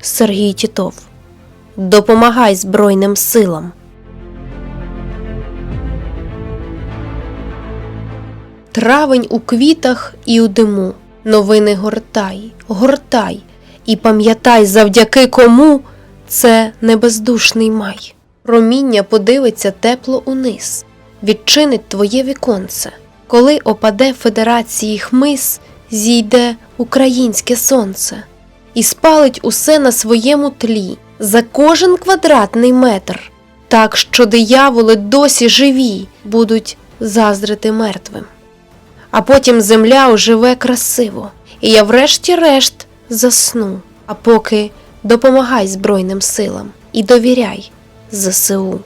Сергій Тітов. Допомагай Збройним силам. Травень у квітах і у диму. Новини гортай, гортай, і пам'ятай, завдяки кому це небездушний май. Проміння подивиться тепло униз, відчинить твоє віконце. Коли опаде федерації хмиз, зійде українське сонце і спалить усе на своєму тлі за кожен квадратний метр, так що дияволи досі живі будуть заздрити мертвим. А потім земля оживе красиво, і я врешті-решт засну. А поки допомагай Збройним силам і довіряй ЗСУ.